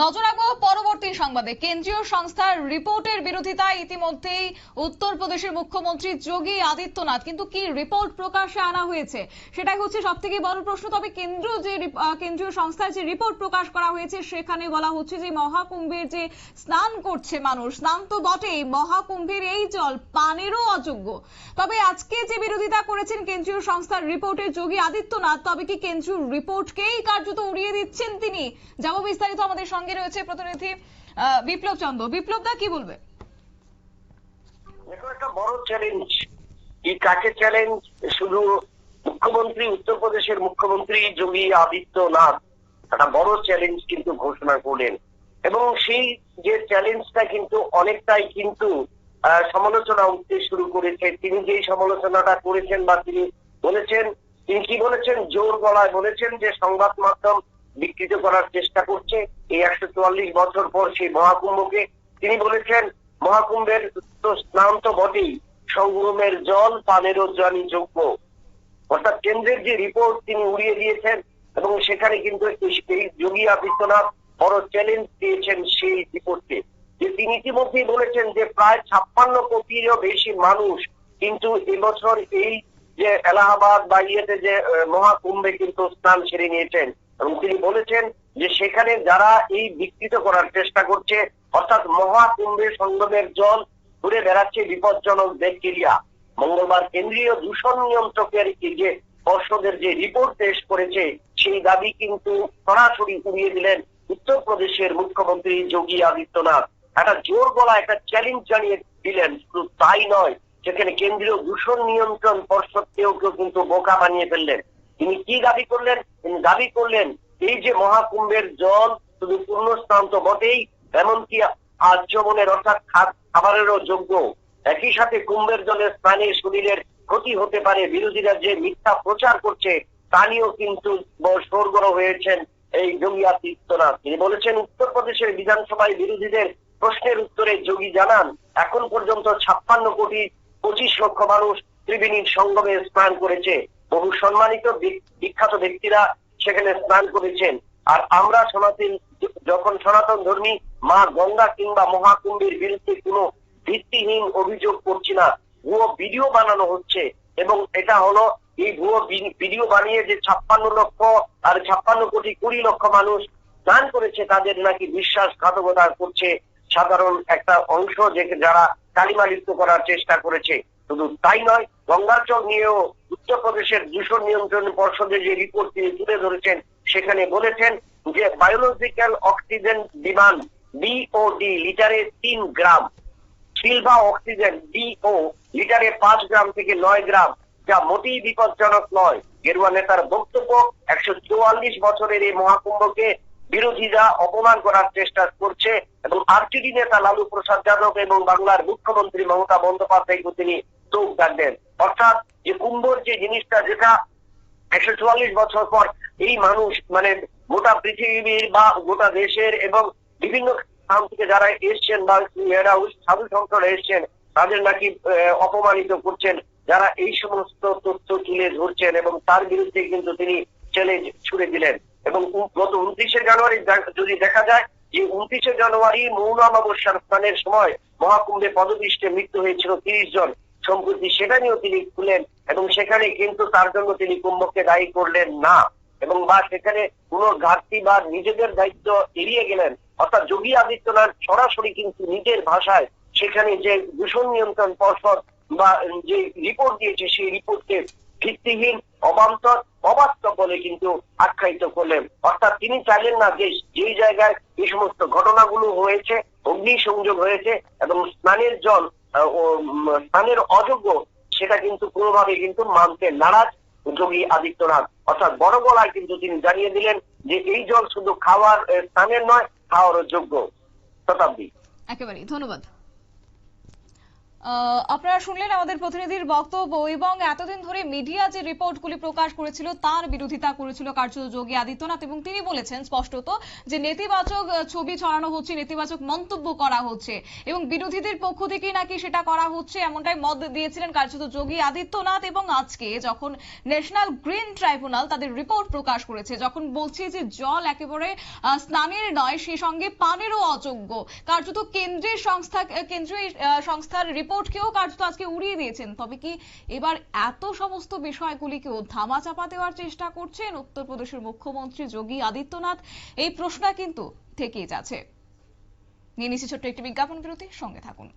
নজর রাখব পরবর্তী সংবাদে। কেন্দ্রীয় সংস্থার রিপোর্টের বিরোধিতায় ইতিমধ্যেই উত্তরপ্রদেশের মুখ্যমন্ত্রী যোগী আদিত্যনাথ। কিন্তু কি রিপোর্ট প্রকাশে আনা হয়েছে? সেটাই হচ্ছে সব থেকে বড় প্রশ্ন। তবে কেন্দ্র যে কেন্দ্রীয় সংস্থার যে রিপোর্ট প্রকাশ করা হয়েছে, সেখানে বলা হচ্ছে যে মহাকুম্ভের যে স্নান করছে মানুষ, স্নান তো বটেই, মহাকুম্ভের এই জল পানেরও অযোগ্য। তবে আজকে যে বিরোধিতা করেছেন কেন্দ্রীয় সংস্থার রিপোর্টের যোগী আদিত্যনাথ, তবে কি কেন্দ্রীয় রিপোর্টকেই কার্যত উড়িয়ে দিচ্ছেন তিনি? যাব বিস্তারিত আমাদের সঙ্গে। রয়েছে প্রতিনিধি বিপ্লব চন্দ্র। বিপ্লব দা, কি বলবে? দেখো, একটা বড় চ্যালেঞ্জ এই কাকে চ্যালেঞ্জ শুধু মুখ্যমন্ত্রী, উত্তরপ্রদেশের মুখ্যমন্ত্রী যোগী আদিত্যনাথ একটা বড় চ্যালেঞ্জ কিন্তু ঘোষণা করলেন। এবং সেই যে চ্যালেঞ্জটা কিন্তু অনেকটাই কিন্তু সমালোচনা উঠতে শুরু করেছে। তিনি যে সমালোচনাটা করেছেন বা তিনি বলেছেন, তিনি কি বলেছেন? জোর গলায় বলেছেন যে সংবাদ মাধ্যম বিকৃত করার চেষ্টা করছে। এই একশো চুয়াল্লিশ বছর পর সেই মহাকুম্ভকে তিনি বলেছেন, মহাকুম্ভের তো স্নান তো বটেই সংগমের জল পানেরও জানি যোগ্য। অর্থাৎ কেন্দ্রের যে রিপোর্ট তিনি উড়িয়ে দিয়েছেন এবং সেখানে কিন্তু এই- যোগী আদিত্যনাথ বড় চ্যালেঞ্জ দিয়েছেন সেই রিপোর্টকে যে তিনি ইতিমধ্যেই বলেছেন যে প্রায় ছাপ্পান্ন কোটিরও বেশি মানুষ কিন্তু এবছর এই যে এলাহাবাদ বা ইয়েতে যে মহাকুম্ভে কিন্তু স্নান সেরে নিয়েছেন। এবং তিনি বলেছেন যে সেখানে যারা এই বিকৃত করার চেষ্টা করছে, অর্থাৎ মহাকুম্ভে সঙ্গমের জল ঘুরে বেড়াচ্ছে বিপজ্জনক ব্যাকটেরিয়া। মঙ্গলবার কেন্দ্রীয় দূষণ নিয়ন্ত্রকের যে পর্ষদের যে রিপোর্ট পেশ করেছে, সেই দাবি কিন্তু সরাসরি উড়িয়ে দিলেন উত্তরপ্রদেশের মুখ্যমন্ত্রী যোগী আদিত্যনাথ। একটা জোর গলা, একটা চ্যালেঞ্জ জানিয়ে দিলেন, শুধু তাই নয়, সেখানে কেন্দ্রীয় দূষণ নিয়ন্ত্রণ পর্ষদকেও কেউ কিন্তু বোকা বানিয়ে ফেললেন। তিনি কি দাবি করলেন? তিনি দাবি করলেন, এই যে মহাকুম্ভের জল শুধু পূর্ণ স্নান তো বটেই, এমনকি আচমনের অর্থাৎ খাবারেরও যোগ্য। একই সাথে কুম্ভের জলে স্নানে শরীরের ক্ষতি হতে পারে, বিরোধীরা যে মিথ্যা প্রচার করছে, তা নিয়েও কিন্তু সরগরম হয়েছেন এই যোগী আদিত্যনাথ তিনি বলেছেন, উত্তরপ্রদেশের বিধানসভায় বিরোধীদের প্রশ্নের উত্তরে যোগী জানান, এখন পর্যন্ত ছাপ্পান্ন কোটি পঁচিশ লক্ষ মানুষ ত্রিবেণীর সঙ্গমে স্নান করেছে। বহু সম্মানিত বিখ্যাত ব্যক্তিরা সেখানে স্নান করেছেন। আর আমরা সনাতন, যখন সনাতন ধর্মী মা গঙ্গা কিংবা মহাকুম্ভের বিরুদ্ধে কোনো ভিত্তিহীন অভিযোগ করছি না, ভুয়ো ভিডিও বানানো হচ্ছে এবং এটা হলো এই ভুয়ো ভিডিও বানিয়ে যে ছাপ্পান্ন লক্ষ আর ছাপ্পান্ন কোটি কুড়ি লক্ষ মানুষ দান করেছে, তাদের নাকি বিশ্বাসঘাতকতা করছে সাধারণ একটা অংশ যে যারা কালিমা লিপ্ত করার চেষ্টা করেছে। শুধু তাই নয় গঙ্গাচল নিয়েও উত্তরপ্রদেশের দূষণ নিয়ন্ত্রণ পর্ষদের যে রিপোর্ট তিনি তুলে ধরেছেন, সেখানে বলেছেন যে বায়োলজিক্যাল অক্সিজেন ডিমান্ড বিওডি লিটারে তিন গ্রাম। সিলভা অক্সিজেন ডিও লিটারে পাঁচ গ্রাম থেকে নয় গ্রাম, যা মোটেই বিপজ্জনক নয়। গেরুয়া নেতার বক্তব্য, একশো চুয়াল্লিশ বছরের এই মহাকুম্ভকে বিরোধীরা অপমান করার চেষ্টা করছে এবং আরটিডি নেতা লালু প্রসাদ যাদব এবং বাংলার মুখ্যমন্ত্রী মমতা বন্দ্যোপাধ্যায়কে তিনি চোখ ডাকবেন। অর্থাৎ যে কুম্ভর যে জিনিসটা, যেটা একশো চুয়াল্লিশ বছর পর এই মানুষ মানে গোটা পৃথিবীর বা গোটা দেশের এবং বিভিন্ন স্থান থেকে যারা এসছেন বা এরা সাধু সংসদে এসছেন, তাদের নাকি অপমানিত করছেন। যারা এই সমস্ত তথ্য তুলে ধরছেন এবং তার বিরুদ্ধে কিন্তু তিনি চ্যালেঞ্জ ছুড়ে দিলেন। এবং গত উনত্রিশে জানুয়ারি যদি দেখা যায় যে উনত্রিশে জানুয়ারি মৌন অমাবস্যার স্থানের সময় মহাকুম্ভে পদপৃষ্ঠে মৃত্যু হয়েছিল তিরিশ জন। সম্প্রতি সেটা নিয়েও তিনি খুলেন এবং সেখানে কিন্তু তার জন্য তিনি কুম্ভকে দায়ী করলেন না এবং বা সেখানে কোনো ঘাটতি বা নিজেদের দায়িত্ব এড়িয়ে গেলেন। অর্থাৎ যোগী আদিত্যনাথ সরাসরি কিন্তু নিজের ভাষায় সেখানে যে দূষণ নিয়ন্ত্রণ পর্ষদ বা যে রিপোর্ট দিয়েছে, সেই রিপোর্টকে ভিত্তিহীন, অবান্তর, অবাস্তব বলে কিন্তু আখ্যায়িত করলেন। অর্থাৎ তিনি চাইলেন না যে যেই জায়গায় এই সমস্ত ঘটনাগুলো হয়েছে অগ্নি সংযোগ হয়েছে এবং স্নানের জল উম, অযোগ্য সেটা কিন্তু কোনোভাবে কিন্তু মানতে নারাজ যোগী আদিত্যনাথ। অর্থাৎ বড় গলায় কিন্তু তিনি জানিয়ে দিলেন যে এই জল শুধু খাওয়ার স্থানের নয় খাওয়ারও যোগ্য। শতাব্দী। একেবারেই ধন্যবাদ। আপনারা শুনলেন আমাদের প্রতিনিধির বক্তব্য এবং এতদিন ধরে মিডিয়া যে রিপোর্টগুলি প্রকাশ করেছিল তার বিরোধিতা করেছিল কার্যত যোগী আদিত্যনাথ এবং তিনি বলেছেন স্পষ্টত যে নেতিবাচক ছবি ছড়ানো হচ্ছে, নেতিবাচক মন্তব্য করা হচ্ছে এবং বিরোধীদের পক্ষ থেকে নাকি সেটা করা হচ্ছে এমনটাই মত দিয়েছিলেন কার্যত যোগী আদিত্যনাথ এবং আজকে যখন ন্যাশনাল গ্রিন ট্রাইব্যুনাল তাদের রিপোর্ট প্রকাশ করেছে, যখন বলছে যে জল একেবারে স্নানের নয় সেই সঙ্গে পানেরও অযোগ্য। কার্যত কেন্দ্রের সংস্থা কেন্দ্রীয় সংস্থার রিপোর্টকেও কার্যত আজকে উড়িয়ে দিয়েছেন। তবে কি এবার এত সমস্ত বিষয়গুলিকেও ধামাচাপা দেওয়ার চেষ্টা করছেন উত্তরপ্রদেশের মুখ্যমন্ত্রী যোগী আদিত্যনাথ, এই প্রশ্ন কিন্তু থেকেই যাচ্ছে। নিয়ে নিচ্ছি ছোট্ট একটি বিজ্ঞাপন বিরতি সঙ্গে থাকুন।